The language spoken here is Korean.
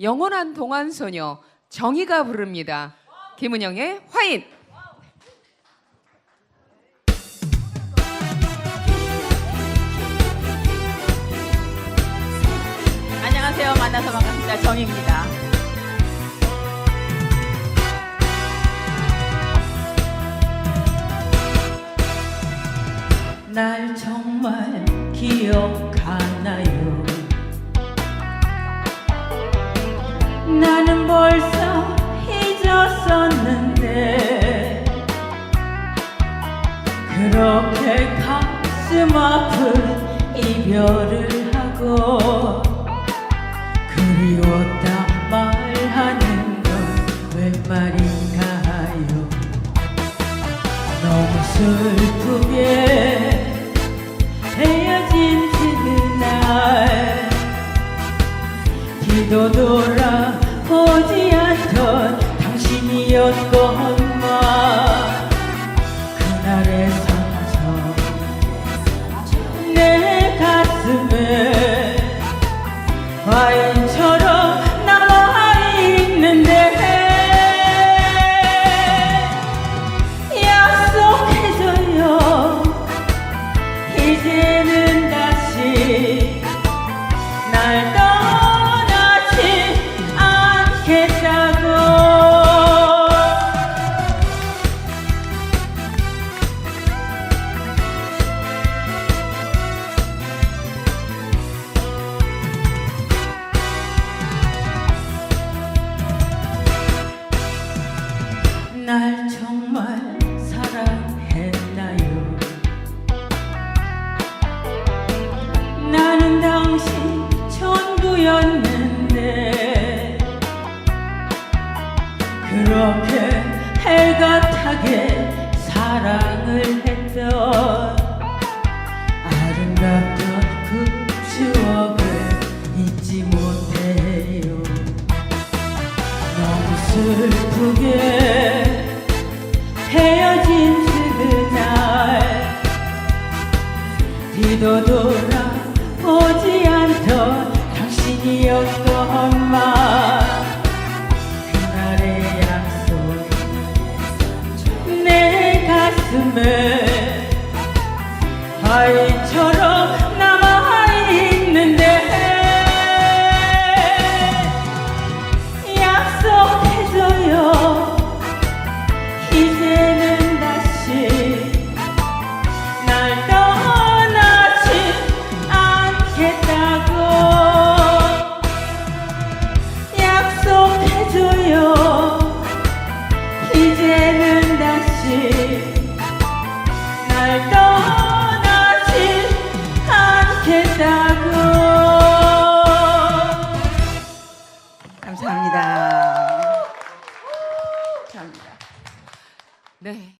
영원한 동안 소녀 정희가 부릅니다. 김은영의 화인. 안녕하세요. 만나서 반갑습니다. 정입니다. 날 정말 기억하나요? 그렇게 가슴 아픈 이별을 하고 그리웠다 말하는 건 왜 말인가요? 너무 슬프게 헤어진 그날 뒤도 돌아보지 않던 당신이었건 와인처럼 남아있는데. 약속해줘요. 이제는 다시 날 떠 그렇게 해가타게 사랑을 했던 아름답던 그 추억을 잊지 못해요. 너무 슬프게 헤어진 그날 뒤도 돌아보지 않던 당신이었건 아 감사합니다. 감사합니다. 네.